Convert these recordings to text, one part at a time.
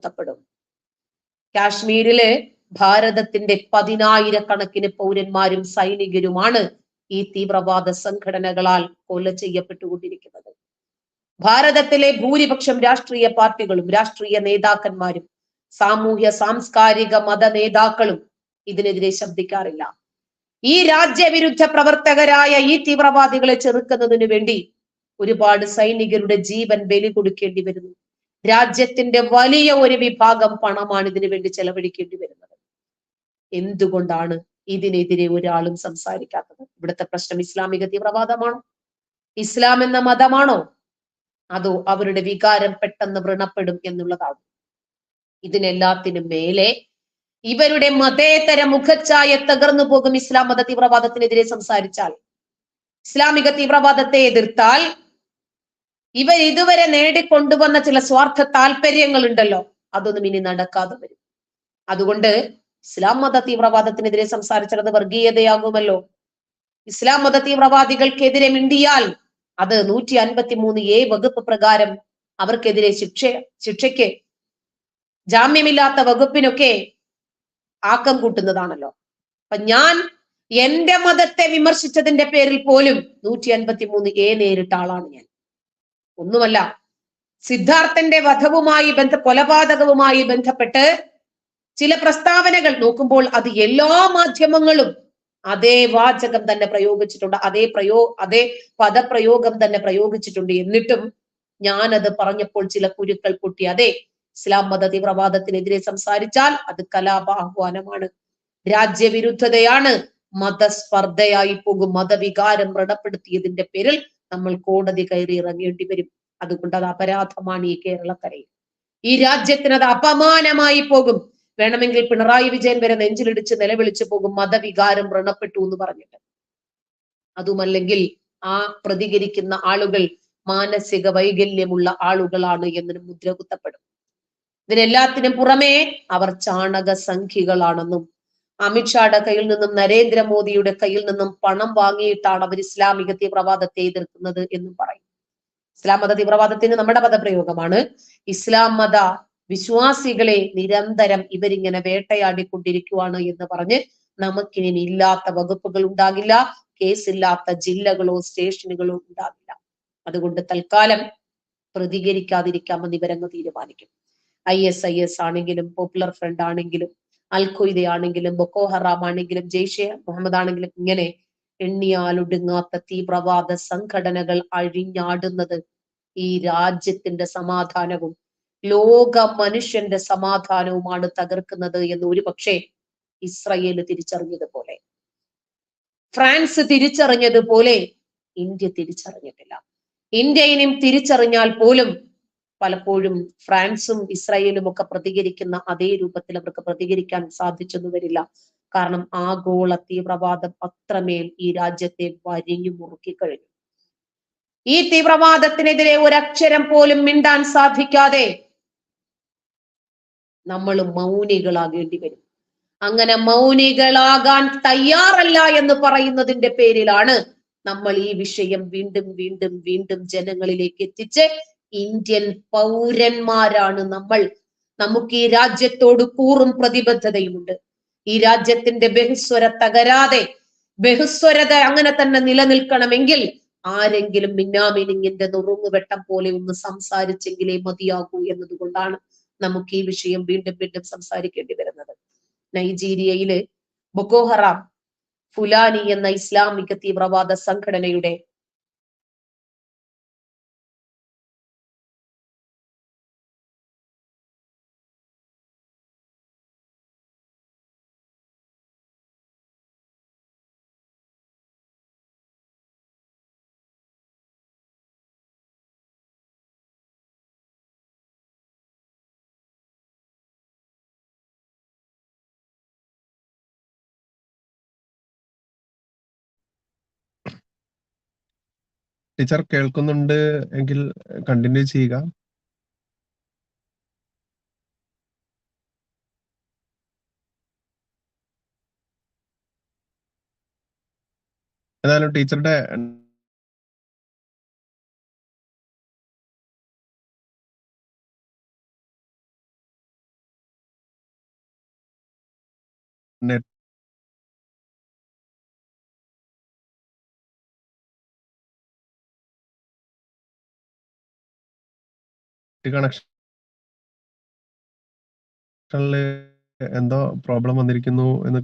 നടത്തപ്പെടും കാശ്മീരിലെ ഭാരതത്തിന്റെ പതിനായിരക്കണക്കിന് പൗരന്മാരും സൈനികരുമാണ് ഈ തീവ്രവാദ സംഘടനകളാൽ കൊല ചെയ്യപ്പെട്ടുകൊണ്ടിരിക്കുന്നത്. ഭാരതത്തിലെ ഭൂരിപക്ഷം രാഷ്ട്രീയ പാർട്ടികളും രാഷ്ട്രീയ നേതാക്കന്മാരും സാമൂഹ്യ സാംസ്കാരിക മത നേതാക്കളും ഇതിനെതിരെ ശബ്ദിക്കാറില്ല. ഈ രാജ്യവിരുദ്ധ പ്രവർത്തകരായ ഈ തീവ്രവാദികളെ ചെറുക്കുന്നതിന് വേണ്ടി ഒരുപാട് സൈനികരുടെ ജീവൻ ബലി കൊടുക്കേണ്ടി വരുന്നു. രാജ്യത്തിന്റെ വലിയ ഒരു വിഭാഗം പണമാണ് ഇതിനു വേണ്ടി ചെലവഴിക്കേണ്ടി വരുന്നത്. എന്തുകൊണ്ടാണ് ഇതിനെതിരെ ഒരാളും സംസാരിക്കാത്തത്? ഇവിടുത്തെ പ്രശ്നം ഇസ്ലാമിക തീവ്രവാദമാണോ? ഇസ്ലാം എന്ന മതമാണോ? അതോ അവരുടെ വികാരം പെട്ടെന്ന് വ്രണപ്പെടും എന്നുള്ളതാണ്? ഇതിനെല്ലാത്തിനും മേലെ ഇവരുടെ മതേതര മുഖച്ഛായ തകർന്നു പോകും ഇസ്ലാം മത തീവ്രവാദത്തിനെതിരെ സംസാരിച്ചാൽ. ഇസ്ലാമിക തീവ്രവാദത്തെ എതിർത്താൽ ഇവർ ഇതുവരെ നേടിക്കൊണ്ടുവന്ന ചില സ്വാർത്ഥ താല്പര്യങ്ങൾ ഉണ്ടല്ലോ അതൊന്നും ഇനി നടക്കാതെ വരും. അതുകൊണ്ട് ഇസ്ലാം മത തീവ്രവാദത്തിനെതിരെ സംസാരിച്ചത് വർഗീയതയാകുമല്ലോ. ഇസ്ലാം മത തീവ്രവാദികൾക്കെതിരെ മിണ്ടിയാൽ അത് നൂറ്റി അൻപത്തി മൂന്ന് എ വകുപ്പ് പ്രകാരം അവർക്കെതിരെ ശിക്ഷ ശിക്ഷയ്ക്ക് ജാമ്യമില്ലാത്ത വകുപ്പിനൊക്കെ ആക്കം കൂട്ടുന്നതാണല്ലോ. അപ്പൊ ഞാൻ എന്റെ മതത്തെ വിമർശിച്ചതിന്റെ പേരിൽ പോലും നൂറ്റി അൻപത്തി മൂന്ന് എ നേരിട്ട ആളാണ് ഞാൻ. ഒന്നുമല്ല. സിദ്ധാർത്ഥന്റെ വധവുമായി ബന്ധ കൊലപാതകവുമായി ബന്ധപ്പെട്ട് ചില പ്രസ്താവനകൾ നോക്കുമ്പോൾ അത് എല്ലാ മാധ്യമങ്ങളും അതേ വാചകം തന്നെ പ്രയോഗിച്ചിട്ടുണ്ട് അതേ പ്രയോ അതേ പദപ്രയോഗം തന്നെ പ്രയോഗിച്ചിട്ടുണ്ട്. എന്നിട്ടും ഞാനത് പറഞ്ഞപ്പോൾ ചില കുരുക്കൾ പൊട്ടി. അതെ ഇസ്ലാം മത തീവ്രവാദത്തിനെതിരെ സംസാരിച്ചാൽ അത് കലാപാഹ്വാനമാണ് രാജ്യവിരുദ്ധതയാണ് മതസ്പർദ്ധയായി പോകും. മതവികാരം വ്രണപ്പെടുത്തിയതിന്റെ പേരിൽ നമ്മൾ കോടതി കയറി ഇറങ്ങേണ്ടി വരും. അതുകൊണ്ട് അത് അപരാധമാണ് ഈ കേരളക്കരയിൽ. ഈ രാജ്യത്തിന് അത് അപമാനമായി പോകും. വേണമെങ്കിൽ പിണറായി വിജയൻ വരെ നെഞ്ചിലിടിച്ച് നിലവിളിച്ചു പോകും. മതവികാരം വ്രണപ്പെട്ടു എന്ന് പറഞ്ഞിട്ട്. അതുമല്ലെങ്കിൽ ആ പ്രതികരിക്കുന്ന ആളുകൾ മാനസിക വൈകല്യമുള്ള ആളുകളാണ് എന്നതിന് മുദ്ര കുത്തപ്പെടും ഇതിനെല്ലാത്തിനും പുറമേ അവർ ചാണക സംഖ്യകളാണെന്നും അമിത്ഷായുടെ കയ്യിൽ നിന്നും നരേന്ദ്രമോദിയുടെ കയ്യിൽ നിന്നും പണം വാങ്ങിയിട്ടാണ് അവർ ഇസ്ലാമിക തീവ്രവാദത്തെ എതിർക്കുന്നത് എന്നും പറയും ഇസ്ലാം മത തീവ്രവാദത്തിന് നമ്മുടെ പദപ്രയോഗമാണ് ഇസ്ലാം മത വിശ്വാസികളെ നിരന്തരം ഇവരിങ്ങനെ വേട്ടയാടിക്കൊണ്ടിരിക്കുവാണ് എന്ന് പറഞ്ഞ് നമുക്കിനി ഇല്ലാത്ത വകുപ്പുകൾ ഉണ്ടാകില്ല കേസില്ലാത്ത ജില്ലകളോ സ്റ്റേഷനുകളോ ഉണ്ടാകില്ല. അതുകൊണ്ട് തൽക്കാലം പ്രതികരിക്കാതിരിക്കാമെന്ന് ഇവരങ്ങ് തീരുമാനിക്കും. ഐ എസ് ഐ എസ് ആണെങ്കിലും പോപ്പുലർ ഫ്രണ്ട് ആണെങ്കിലും അൽ ആണെങ്കിലും ബൊക്കോ ഹറാം ആണെങ്കിലും ജെയ്ഷെ മുഹമ്മദ് ആണെങ്കിലും ഇങ്ങനെ എണ്ണിയാലൊടുങ്ങാത്ത തീവ്രവാദ സംഘടനകൾ അഴിഞ്ഞാടുന്നത് ഈ രാജ്യത്തിന്റെ സമാധാനവും ലോക മനുഷ്യന്റെ സമാധാനവുമാണ് തകർക്കുന്നത് എന്ന് ഒരു പക്ഷേ ഇസ്രയേൽ തിരിച്ചറിഞ്ഞതുപോലെ. ഫ്രാൻസ് തിരിച്ചറിഞ്ഞതുപോലെ ഇന്ത്യ തിരിച്ചറിഞ്ഞിട്ടില്ല. ഇന്ത്യയിനും തിരിച്ചറിഞ്ഞാൽ പോലും പലപ്പോഴും ഫ്രാൻസും ഇസ്രായേലും ഒക്കെ പ്രതികരിക്കുന്ന അതേ രൂപത്തിൽ അവർക്ക് പ്രതികരിക്കാൻ സാധിച്ചെന്ന് വരില്ല. കാരണം ആഗോള തീവ്രവാദം അത്രമേൽ ഈ രാജ്യത്തെ വരിഞ്ഞു മുറുക്കി കഴിഞ്ഞു. ഈ തീവ്രവാദത്തിനെതിരെ ഒരക്ഷരം പോലും മിണ്ടാൻ സാധിക്കാതെ നമ്മൾ മൗനികളാകേണ്ടി വരും. അങ്ങനെ മൗനികളാകാൻ തയ്യാറല്ല എന്ന് പറയുന്നതിന്റെ പേരിലാണ് നമ്മൾ ഈ വിഷയം വീണ്ടും വീണ്ടും വീണ്ടും ജനങ്ങളിലേക്ക് എത്തിച്ച് ഇന്ത്യൻ പൗരന്മാരാണ് നമ്മൾ. നമുക്ക് ഈ രാജ്യത്തോട് കൂറും പ്രതിബദ്ധതയുമുണ്ട്. ഈ രാജ്യത്തിന്റെ ബഹുസ്വര തകരാതെ ബഹുസ്വരത അങ്ങനെ തന്നെ നിലനിൽക്കണമെങ്കിൽ ആരെങ്കിലും മിന്നാമിനിങ്ങിന്റെ നുറുങ്ങുവെട്ടം പോലെ ഒന്ന് സംസാരിച്ചെങ്കിലേ മതിയാകൂ എന്നതുകൊണ്ടാണ് നമുക്ക് ഈ വിഷയം വീണ്ടും വീണ്ടും സംസാരിക്കേണ്ടി വരുന്നത്. നൈജീരിയയിലെ ബൊക്കോഹറാം ഫുലാനി എന്ന ഇസ്ലാമിക തീവ്രവാദ സംഘടനയുടെ ടീച്ചർ കേൾക്കുന്നുണ്ട് എങ്കിൽ കണ്ടിന്യൂ ചെയ്യുക. എന്നാലും ടീച്ചറുടെ നെറ്റ് കണക്ഷനിൽ എന്തോ പ്രോബ്ലം വന്നിരിക്കുന്നു എന്ന്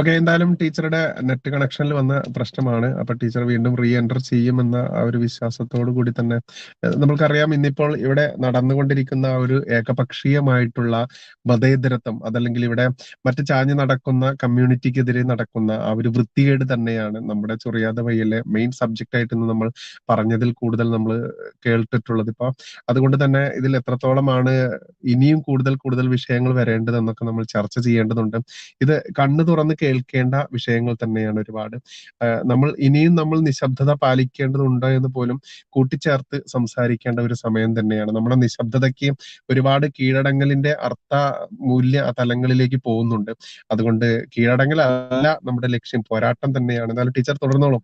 ഓക്കെ എന്തായാലും ടീച്ചറുടെ നെറ്റ് കണക്ഷനിൽ വന്ന പ്രശ്നമാണ്. അപ്പൊ ടീച്ചർ വീണ്ടും റീ എന്റർ ചെയ്യുമെന്ന ആ ഒരു വിശ്വാസത്തോടു കൂടി തന്നെ. നമ്മൾക്കറിയാം ഇന്നിപ്പോൾ ഇവിടെ നടന്നുകൊണ്ടിരിക്കുന്ന ഒരു ഏകപക്ഷീയമായിട്ടുള്ള മതേതരത്വം അതല്ലെങ്കിൽ ഇവിടെ മറ്റ് ചാഞ്ഞു നടക്കുന്ന കമ്മ്യൂണിറ്റിക്കെതിരെ നടക്കുന്ന ആ ഒരു വൃത്തികേട് തന്നെയാണ് നമ്മുടെ ചൊറിയാതെ വയ്യലെ മെയിൻ സബ്ജക്റ്റ് ആയിട്ട് ഇന്ന് നമ്മൾ പറഞ്ഞതിൽ കൂടുതൽ നമ്മൾ കേട്ടിട്ടുള്ളത്. ഇപ്പൊ അതുകൊണ്ട് തന്നെ ഇതിൽ എത്രത്തോളമാണ് ഇനിയും കൂടുതൽ കൂടുതൽ വിഷയങ്ങൾ വരേണ്ടതെന്നൊക്കെ നമ്മൾ ചർച്ച ചെയ്യേണ്ടതുണ്ട്. ഇത് കണ്ണു തുറന്ന് കേൾക്കേണ്ട വിഷയങ്ങൾ തന്നെയാണ് ഒരുപാട്. നമ്മൾ ഇനിയും നമ്മൾ നിശബ്ദത പാലിക്കേണ്ടതുണ്ടോ എന്ന് പോലും കൂട്ടിച്ചേർത്ത് സംസാരിക്കേണ്ട ഒരു സമയം തന്നെയാണ്. നമ്മുടെ നിശബ്ദതയ്ക്ക് ഒരുപാട് കീഴടങ്ങലിന്റെ അർത്ഥ മൂല്യ തലങ്ങളിലേക്ക് പോകുന്നുണ്ട്. അതുകൊണ്ട് കീഴടങ്ങലല്ല നമ്മുടെ ലക്ഷ്യം പോരാട്ടം തന്നെയാണ്. എന്നാലും ടീച്ചർ തുടർന്നോളൂ.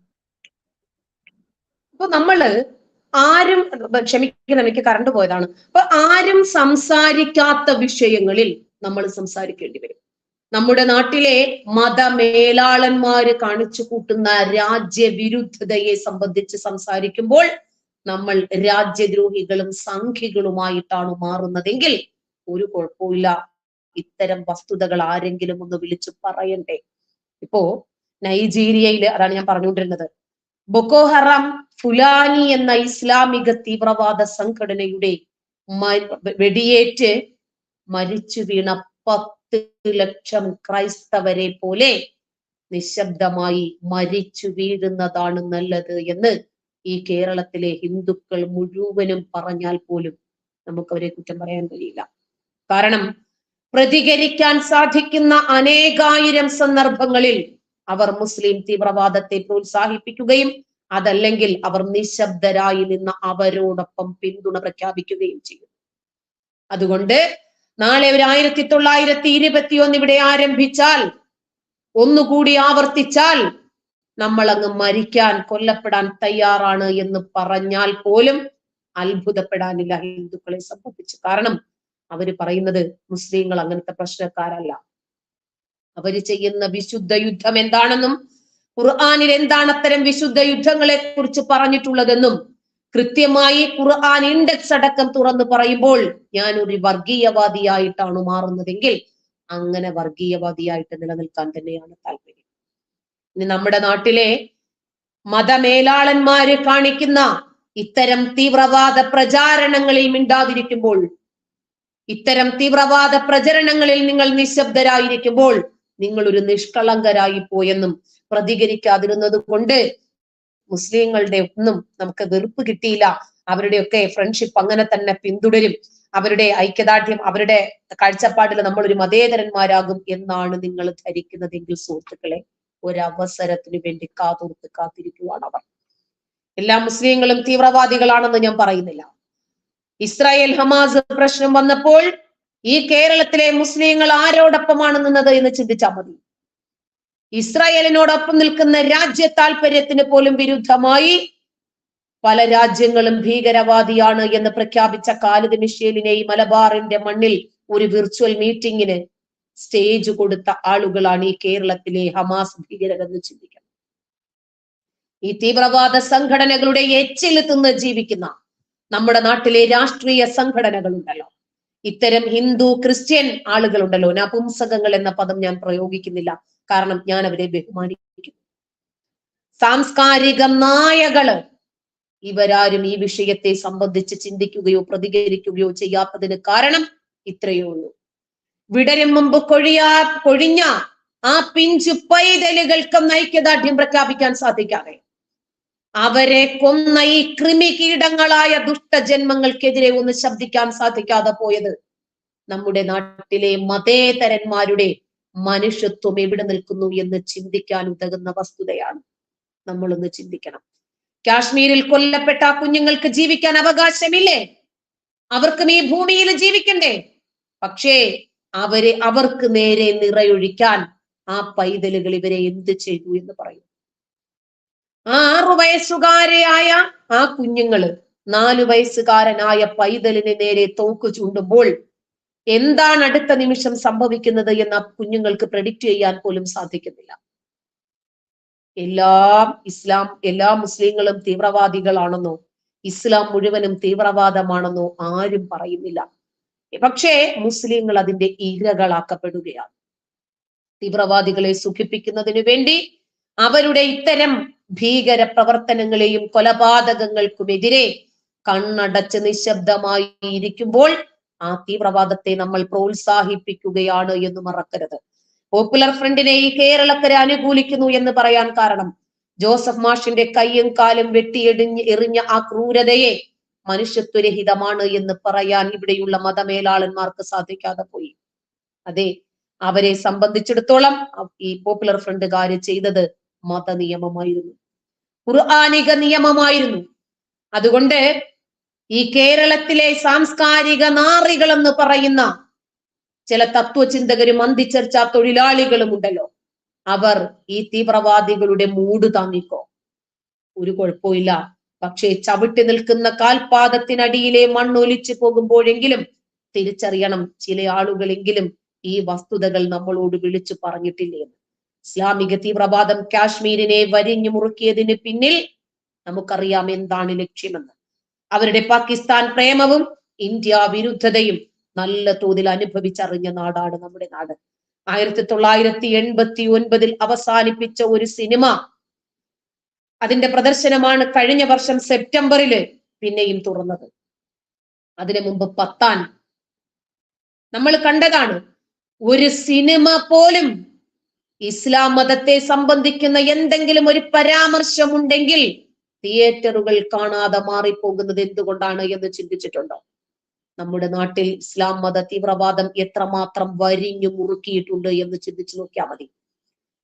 നമ്മൾ ആരും ക്ഷമിക്കണം എനിക്ക് കറണ്ട് പോയതാണ്. അപ്പൊ ആരും സംസാരിക്കാത്ത വിഷയങ്ങളിൽ നമ്മൾ സംസാരിക്കേണ്ടി വരും. നമ്മുടെ നാട്ടിലെ മതമേലാളന്മാര് കാണിച്ചു കൂട്ടുന്ന രാജ്യവിരുദ്ധതയെ സംബന്ധിച്ച് സംസാരിക്കുമ്പോൾ നമ്മൾ രാജ്യദ്രോഹികളും സംഘികളുമായിട്ടാണ് മാറുന്നതെങ്കിൽ ഒരു കുഴപ്പമില്ല ഇത്തരം വസ്തുതകൾ ആരെങ്കിലും ഒന്ന് വിളിച്ചു പറയണ്ടേ? ഇപ്പോ നൈജീരിയയിൽ അതാണ് ഞാൻ പറഞ്ഞുകൊണ്ടിരുന്നത്. ബൊക്കോ ഹറാം ഫുലാനി എന്ന ഇസ്ലാമിക തീവ്രവാദ സംഘടനയുടെ വെടിയേറ്റ് മരിച്ചു വീണ പത്ത് ലക്ഷം ക്രൈസ്തവരെ പോലെ നിശബ്ദമായി മരിച്ചു വീഴുന്നതാണ് നല്ലത് എന്ന് ഈ കേരളത്തിലെ ഹിന്ദുക്കൾ മുഴുവനും പറഞ്ഞാൽ പോലും നമുക്ക് അവരെ കുറ്റം പറയാൻ കഴിയില്ല. കാരണം പ്രതികരിക്കാൻ സാധിക്കുന്ന അനേകായിരം സന്ദർഭങ്ങളിൽ അവർ മുസ്ലിം തീവ്രവാദത്തെ പ്രോത്സാഹിപ്പിക്കുകയും അതല്ലെങ്കിൽ അവർ നിശബ്ദരായി നിന്ന് അവരോടൊപ്പം പിന്തുണ പ്രഖ്യാപിക്കുകയും ചെയ്യും. അതുകൊണ്ട് നാളെ ഒരു ആയിരത്തി തൊള്ളായിരത്തി ഇരുപത്തി ഒന്ന് ഇവിടെ ആരംഭിച്ചാൽ ഒന്നുകൂടി ആവർത്തിച്ചാൽ നമ്മൾ അങ്ങ് മരിക്കാൻ കൊല്ലപ്പെടാൻ തയ്യാറാണ് എന്ന് പറഞ്ഞാൽ പോലും അത്ഭുതപ്പെടാനില്ല ഹിന്ദുക്കളെ സംബന്ധിച്ച്. കാരണം അവർ പറയുന്നത് മുസ്ലിങ്ങൾ അങ്ങനത്തെ പ്രശ്നക്കാരല്ല. അവർ ചെയ്യുന്ന വിശുദ്ധ യുദ്ധം എന്താണെന്നും ഖുർആാനിൽ എന്താണ് അത്തരം വിശുദ്ധ യുദ്ധങ്ങളെ കുറിച്ച് പറഞ്ഞിട്ടുള്ളതെന്നും കൃത്യമായി ഖുർആൻ ഇൻഡെക്സ് അടക്കം തുറന്നു പറയുമ്പോൾ ഞാൻ ഒരു വർഗീയവാദിയായിട്ടാണ് മാറുന്നതെങ്കിൽ അങ്ങനെ വർഗീയവാദിയായിട്ട് നിലനിൽക്കാൻ തന്നെയാണ് താല്പര്യം. ഇനി നമ്മുടെ നാട്ടിലെ മതമേലാളന്മാര് കാണിക്കുന്ന ഇത്തരം തീവ്രവാദ പ്രചാരണങ്ങളിൽ മിണ്ടാതിരിക്കുമ്പോൾ ഇത്തരം തീവ്രവാദ പ്രചരണങ്ങളിൽ നിങ്ങൾ നിശബ്ദരായിരിക്കുമ്പോൾ നിങ്ങൾ ഒരു നിഷ്കളങ്കരായി പോയെന്നും പ്രതികരിക്കാതിരുന്നത് കൊണ്ട് മുസ്ലിങ്ങളുടെ ഒന്നും നമുക്ക് വെറുപ്പ് കിട്ടിയില്ല. അവരുടെയൊക്കെ ഫ്രണ്ട്ഷിപ്പ് അങ്ങനെ തന്നെ പിന്തുടരും. അവരുടെ ഐക്യദാർഢ്യം അവരുടെ കാഴ്ചപ്പാടിൽ നമ്മൾ ഒരു മതേതരന്മാരാകും എന്നാണ് നിങ്ങൾ ധരിക്കുന്നതെങ്കിൽ സുഹൃത്തുക്കളെ ഒരവസരത്തിന് വേണ്ടി കാതോർത്ത് കാത്തിരിക്കുവാണ് അവർ. എല്ലാ മുസ്ലിങ്ങളും തീവ്രവാദികളാണെന്ന് ഞാൻ പറയുന്നില്ല. ഇസ്രായേൽ ഹമാസ് പ്രശ്നം വന്നപ്പോൾ ഈ കേരളത്തിലെ മുസ്ലിങ്ങൾ ആരോടൊപ്പമാണ് നിന്നത് എന്ന് ചിന്തിച്ചാൽ മതി. ഇസ്രായേലിനോടൊപ്പം നിൽക്കുന്ന രാജ്യ താല്പര്യത്തിന് പോലും വിരുദ്ധമായി പല രാജ്യങ്ങളും ഭീകരവാദിയാണ് എന്ന് പ്രഖ്യാപിച്ച കാലിദ് മിഷേലിനെ ഈ മലബാറിന്റെ മണ്ണിൽ ഒരു വിർച്വൽ മീറ്റിംഗിന് സ്റ്റേജ് കൊടുത്ത ആളുകളാണ് ഈ കേരളത്തിലെ ഹമാസ് ഭീകരരെന്ന് ചിന്തിക്കണം. ഈ തീവ്രവാദ സംഘടനകളുടെ എച്ചിൽ തിന്ന് ജീവിക്കുന്ന നമ്മുടെ നാട്ടിലെ രാഷ്ട്രീയ സംഘടനകളുണ്ടല്ലോ. ഇത്തരം ഹിന്ദു ക്രിസ്ത്യൻ ആളുകളുണ്ടല്ലോ. നപുംസകങ്ങൾ എന്ന പദം ഞാൻ പ്രയോഗിക്കുന്നില്ല. കാരണം ഞാൻ അവരെ ബഹുമാനിക്കുന്നു സാംസ്കാരിക നായകൾ ഇവരാരും ഈ വിഷയത്തെ സംബന്ധിച്ച് ചിന്തിക്കുകയോ പ്രതികരിക്കുകയോ ചെയ്യാത്തതിന് കാരണം ഇത്രയേ ഉള്ളൂ. വിടരും മുമ്പ് കൊഴിയാ കൊഴിഞ്ഞ ആ പിഞ്ചു പൈതലുകൾക്ക് ഐക്യദാർഢ്യം പ്രഖ്യാപിക്കാൻ സാധിക്കാതെ അവരെ കൊന്ന ഈ കൃമി കീടങ്ങളായ ദുഷ്ടജന്മങ്ങൾക്കെതിരെ ഒന്ന് ശബ്ദിക്കാൻ സാധിക്കാതെ പോയത് നമ്മുടെ നാട്ടിലെ മതേതരന്മാരുടെ മനുഷ്യത്വം എവിടെ നിൽക്കുന്നു എന്ന് ചിന്തിക്കാൻ ഉതകുന്ന വസ്തുതയാണ്. നമ്മളൊന്ന് ചിന്തിക്കണം. കാശ്മീരിൽ കൊല്ലപ്പെട്ട കുഞ്ഞുങ്ങൾക്ക് ജീവിക്കാൻ അവകാശമില്ലേ? അവർക്കും ഈ ഭൂമിയിൽ ജീവിക്കണ്ടേ? പക്ഷേ അവരെ അവർക്ക് നേരെ നിറയൊഴിക്കാൻ ആ പൈതലുകൾ ഇവരെ എന്ത് ചെയ്തു എന്ന് പറയും. ആ ആറു വയസ്സുകാരെയായ ആ കുഞ്ഞുങ്ങൾ നാലു വയസ്സുകാരനായ പൈതലിന് നേരെ തോക്ക് ചൂണ്ടുമ്പോൾ എന്താണ് അടുത്ത നിമിഷം സംഭവിക്കുന്നത് എന്ന് കുഞ്ഞുങ്ങൾക്ക് പ്രഡിക്റ്റ് ചെയ്യാൻ പോലും സാധിക്കുന്നില്ല. എല്ലാ ഇസ്ലാം എല്ലാ മുസ്ലിങ്ങളും തീവ്രവാദികളാണെന്നോ ഇസ്ലാം മുഴുവനും തീവ്രവാദമാണെന്നോ ആരും പറയുന്നില്ല. പക്ഷേ മുസ്ലിങ്ങൾ അതിന്റെ ഇരകളാക്കപ്പെടുകയാണ്. തീവ്രവാദികളെ സുഖിപ്പിക്കുന്നതിന് വേണ്ടി അവരുടെ ഇത്തരം ഭീകര പ്രവർത്തനങ്ങളെയും കൊലപാതകങ്ങൾക്കുമെതിരെ കണ്ണടച്ച് നിശബ്ദമായി ഇരിക്കുമ്പോൾ ആ തീവ്രവാദത്തെ നമ്മൾ പ്രോത്സാഹിപ്പിക്കുകയാണ് എന്ന് മറക്കരുത്. പോപ്പുലർ ഫ്രണ്ടിനെ ഈ കേരളക്കരെ അനുകൂലിക്കുന്നു എന്ന് പറയാൻ കാരണം ജോസഫ് മാഷിന്റെ കയ്യും കാലും വെട്ടിയെടിഞ്ഞ് എറിഞ്ഞ ആ ക്രൂരതയെ മനുഷ്യത്വരഹിതമാണ് എന്ന് പറയാൻ ഇവിടെയുള്ള മതമേലാളന്മാർക്ക് സാധിക്കാതെ പോയി. അതെ അവരെ സംബന്ധിച്ചിടത്തോളം ഈ പോപ്പുലർ ഫ്രണ്ടുകാര് ചെയ്തത് മത നിയമമായിരുന്നു ഖുർആാനിക നിയമമായിരുന്നു. അതുകൊണ്ട് ഈ കേരളത്തിലെ സാംസ്കാരിക നാറികൾ എന്ന് പറയുന്ന ചില തത്വചിന്തകരും അന്തിച്ചർച്ച തൊഴിലാളികളും ഉണ്ടല്ലോ. അവർ ഈ തീവ്രവാദികളുടെ മൂട് താങ്ങിക്കോ? ഒരു കുഴപ്പമില്ല പക്ഷേ ചവിട്ടി നിൽക്കുന്ന കാൽപാദത്തിനടിയിലെ മണ്ണൊലിച്ചു പോകുമ്പോഴെങ്കിലും തിരിച്ചറിയണം ചില ആളുകളെങ്കിലും ഈ വസ്തുതകൾ നമ്മളോട് വിളിച്ചു പറഞ്ഞിട്ടില്ലേ ഇസ്ലാമിക തീവ്രവാദം കാശ്മീരിനെ വരിഞ്ഞു മുറുക്കിയതിന് പിന്നിൽ നമുക്കറിയാം എന്താണ് ലക്ഷ്യമെന്ന്. അവരുടെ പാകിസ്ഥാൻ പ്രേമവും ഇന്ത്യ വിരുദ്ധതയും നല്ല തോതിൽ അനുഭവിച്ചറിഞ്ഞ നാടാണ് നമ്മുടെ നാട്. ആയിരത്തി തൊള്ളായിരത്തി എൺപത്തി ഒൻപതിൽ അവസാനിപ്പിച്ച ഒരു സിനിമ അതിന്റെ പ്രദർശനമാണ് കഴിഞ്ഞ വർഷം സെപ്റ്റംബറിൽ പിന്നെയും തുറന്നത്. അതിനു മുമ്പ് പത്താൻ. നമ്മൾ കണ്ടതാണ് ഒരു സിനിമ പോലും ഇസ്ലാം മതത്തെ സംബന്ധിക്കുന്ന എന്തെങ്കിലും ഒരു പരാമർശമുണ്ടെങ്കിൽ തിയേറ്ററുകൾ കാണാതെ മാറിപ്പോകുന്നത് എന്തുകൊണ്ടാണ് എന്ന് ചിന്തിച്ചിട്ടുണ്ടോ? നമ്മുടെ നാട്ടിൽ ഇസ്ലാം മത തീവ്രവാദം എത്രമാത്രം വരിഞ്ഞു മുറുക്കിയിട്ടുണ്ട് എന്ന് ചിന്തിച്ചു നോക്കിയാൽ മതി.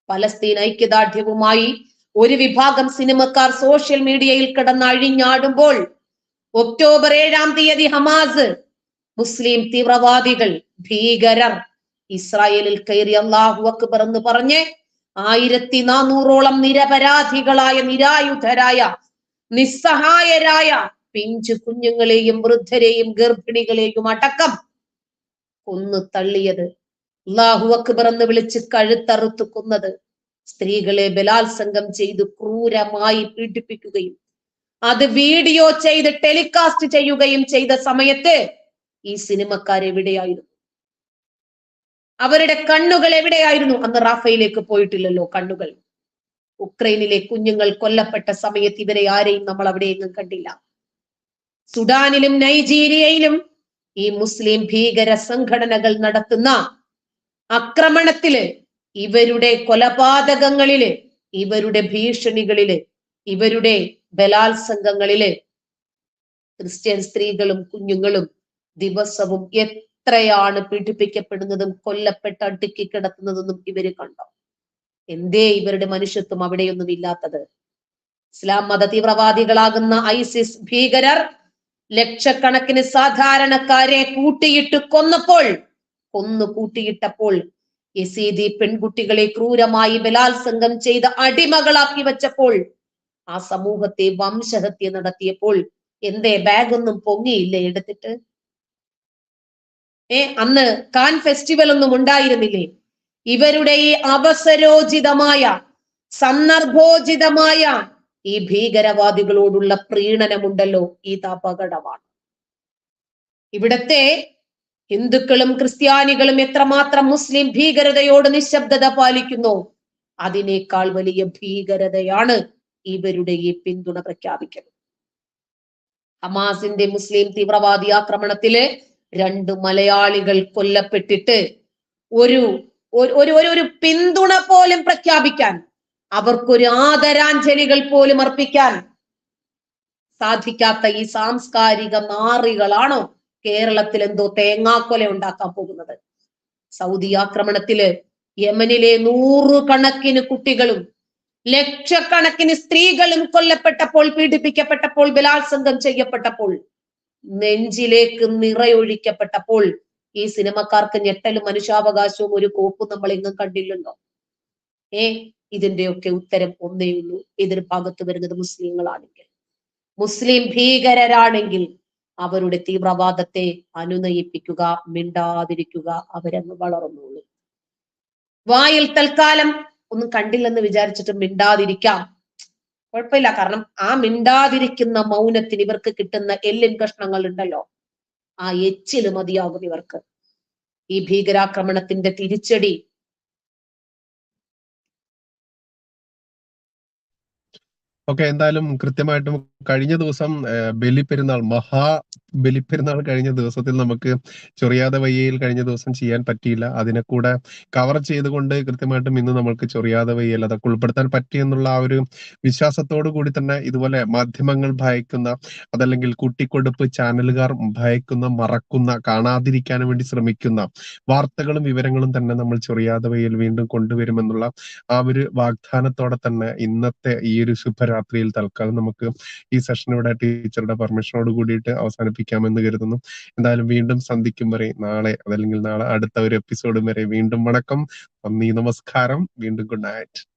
പലസ്തീൻ ഐക്യദാർഢ്യവുമായി ഒരു വിഭാഗം സിനിമക്കാർ സോഷ്യൽ മീഡിയയിൽ കിടന്ന് അഴിഞ്ഞാടുമ്പോൾ ഒക്ടോബർ ഏഴാം തീയതി ഹമാസ് മുസ്ലിം തീവ്രവാദികൾ ഭീകരർ ഇസ്രായേലിൽ കയറി അള്ളാഹു അക്ബർ എന്ന് പറഞ്ഞ് ആയിരത്തി നാനൂറോളം നിരപരാധികളായ നിരായുധരായ നിസ്സഹായരായ പിഞ്ചു കുഞ്ഞുങ്ങളെയും വൃദ്ധരെയും ഗർഭിണികളെയും അടക്കം കൊന്നു തള്ളിയത്. അള്ളാഹു അക്ബർ എന്ന് വിളിച്ച് കഴുത്തറുത്തു കൊന്നത് സ്ത്രീകളെ ബലാത്സംഗം ചെയ്ത് ക്രൂരമായി പീഡിപ്പിക്കുകയും അത് വീഡിയോ ചെയ്ത് ടെലികാസ്റ്റ് ചെയ്യുകയും ചെയ്ത സമയത്ത് ഈ സിനിമക്കാർ എവിടെയായിരുന്നു? അവരുടെ കണ്ണുകൾ എവിടെയായിരുന്നു? അന്ന് റാഫയിലേക്ക് പോയിട്ടില്ലല്ലോ കണ്ണുകൾ. ഉക്രൈനിലെ കുഞ്ഞുങ്ങൾ കൊല്ലപ്പെട്ട സമയത്ത് ഇവരെ ആരെയും നമ്മൾ അവിടെയെങ്ങും കണ്ടില്ല. സുഡാനിലും നൈജീരിയയിലും ഈ മുസ്ലിം ഭീകര സംഘടനകൾ നടത്തുന്ന ആക്രമണത്തിൽ ഇവരുടെ കൊലപാതകങ്ങളിൽ ഇവരുടെ ഭീഷണികളിൽ ഇവരുടെ ബലാത്സംഗങ്ങളിൽ ക്രിസ്ത്യൻ സ്ത്രീകളും കുഞ്ഞുങ്ങളും ദിവസവും എത്രയാണ് പീഡിപ്പിക്കപ്പെടുന്നതും കൊല്ലപ്പെട്ട് അടുക്കി കിടത്തുന്നതെന്നും ഇവർ കണ്ടോ. എന്തേ ഇവരുടെ മനുഷ്യത്വം അവിടെയൊന്നും ഇല്ലാത്തത്? ഇസ്ലാം മത തീവ്രവാദികളാകുന്ന ഐസിസ് ഭീകരർ ലക്ഷക്കണക്കിന് സാധാരണക്കാരെ കൂട്ടിയിട്ട് കൊന്നപ്പോൾ കൊന്നു കൂട്ടിയിട്ടപ്പോൾ യസീദി പെൺകുട്ടികളെ ക്രൂരമായി ബലാത്സംഗം ചെയ്ത അടിമകളാക്കി വെച്ചപ്പോൾ ആ സമൂഹത്തെ വംശഹത്യ നടത്തിയപ്പോൾ എന്തേ ബാഗൊന്നും പൊങ്ങിയില്ല എടുത്തിട്ട്? ഏ അന്ന് കാൻ ഫെസ്റ്റിവൽ ഒന്നും ഉണ്ടായിരുന്നില്ലേ? ഇവരുടെ ഈ അവസരോചിതമായ സന്ദർഭോചിതമായ ഈ ഭീകരവാദികളോടുള്ള പ്രീണനമുണ്ടല്ലോ ഇത് അപകടമാണ് ഇവിടത്തെ ഹിന്ദുക്കളും ക്രിസ്ത്യാനികളും എത്രമാത്രം മുസ്ലിം ഭീകരതയോട് നിശബ്ദത പാലിക്കുന്നു അതിനേക്കാൾ വലിയ ഭീകരതയാണ് ഇവരുടെ ഈ പിന്തുണ പ്രഖ്യാപിക്കുന്നത്. ഹമാസിന്റെ മുസ്ലിം തീവ്രവാദി ആക്രമണത്തിൽ രണ്ട് മലയാളികൾ കൊല്ലപ്പെട്ടിട്ട് ഒരു ഒരു ഒരു ഒരു പിന്തുണ പോലും പ്രഖ്യാപിക്കാൻ അവർക്കൊരു ആദരാഞ്ജലികൾ പോലും അർപ്പിക്കാൻ സാധിക്കാത്ത ഈ സാംസ്കാരിക നാറികളാണോ കേരളത്തിൽ എന്തോ തേങ്ങാക്കൊല ഉണ്ടാക്കാൻ പോകുന്നത്? സൗദി ആക്രമണത്തിൽ യമനിലെ നൂറുകണക്കിന് കുട്ടികളും ലക്ഷക്കണക്കിന് സ്ത്രീകളും കൊല്ലപ്പെട്ടപ്പോൾ പീഡിപ്പിക്കപ്പെട്ടപ്പോൾ ബലാത്സംഗം ചെയ്യപ്പെട്ടപ്പോൾ നെഞ്ചിലേക്ക് നിറയൊഴിക്കപ്പെട്ടപ്പോൾ ഈ സിനിമക്കാർക്ക് ഞെട്ടലും മനുഷ്യാവകാശവും ഒരു കോപ്പും നമ്മൾ എങ്ങും കണ്ടില്ലല്ലോ. ഏ ഇതിന്റെയൊക്കെ ഉത്തരം ഒന്നേ ഉള്ളൂ. എതിർ ഭാഗത്ത് വരുന്നത് മുസ്ലിങ്ങളാണെങ്കിൽ. മുസ്ലിം ഭീകരരാണെങ്കിൽ അവരുടെ തീവ്രവാദത്തെ അനുനയിപ്പിക്കുക മിണ്ടാതിരിക്കുക അവരങ്ങ് വളർന്നുള്ളൂ വായിൽ തൽക്കാലം ഒന്നും കണ്ടില്ലെന്ന് വിചാരിച്ചിട്ട് മിണ്ടാതിരിക്കാം. കുഴപ്പമില്ല. കാരണം ആ മിണ്ടാതിരിക്കുന്ന മൗനത്തിന് ഇവർക്ക് കിട്ടുന്ന എല്ലിൻ കഷ്ണങ്ങൾ ഉണ്ടല്ലോ ആ എച്ചിൽ മതിയാകും ഇവർക്ക്. ഈ ഭീകരാക്രമണത്തിന്റെ തിരിച്ചടി. ഓക്കെ എന്തായാലും കൃത്യമായിട്ടും കഴിഞ്ഞ ദിവസം ബലിപ്പെരുന്നാൾ മഹാ ബലിപ്പെരുന്നാൾ കഴിഞ്ഞ ദിവസത്തിൽ നമുക്ക് ചൊറിയാതെ വയ്യയിൽ കഴിഞ്ഞ ദിവസം ചെയ്യാൻ പറ്റിയില്ല. അതിനെ കൂടെ കവർ ചെയ്തുകൊണ്ട് കൃത്യമായിട്ടും ഇന്ന് നമ്മൾക്ക് ചൊറിയാതെ വയ്യയിൽ അതൊക്കെ ഉൾപ്പെടുത്താൻ പറ്റി എന്നുള്ള ആ ഒരു വിശ്വാസത്തോടു കൂടി തന്നെ ഇതുപോലെ മാധ്യമങ്ങൾ ഭയക്കുന്ന അതല്ലെങ്കിൽ കുട്ടിക്കൊടുപ്പ് ചാനലുകാർ ഭയക്കുന്ന മറക്കുന്ന കാണാതിരിക്കാൻ വേണ്ടി ശ്രമിക്കുന്ന വാർത്തകളും വിവരങ്ങളും തന്നെ നമ്മൾ ചൊറിയാതെ വയ്യൽ വീണ്ടും കൊണ്ടുവരുമെന്നുള്ള ആ ഒരു വാഗ്ദാനത്തോടെ തന്നെ ഇന്നത്തെ ഈ ഒരു ശുഭരാത്രിയിൽ തൽക്കാലം നമുക്ക് ഈ സെഷൻ ഇവിടെ ടീച്ചറുടെ പെർമിഷനോട് കൂടിയിട്ട് അവസാനിപ്പിക്കാമെന്ന് കരുതുന്നു. എന്തായാലും വീണ്ടും സന്ധിക്കും വരെ നാളെ അതല്ലെങ്കിൽ നാളെ അടുത്ത ഒരു എപ്പിസോഡ് വരെ വീണ്ടും വണക്കം. നന്ദി നമസ്കാരം. വീണ്ടും ഗുഡ് നൈറ്റ്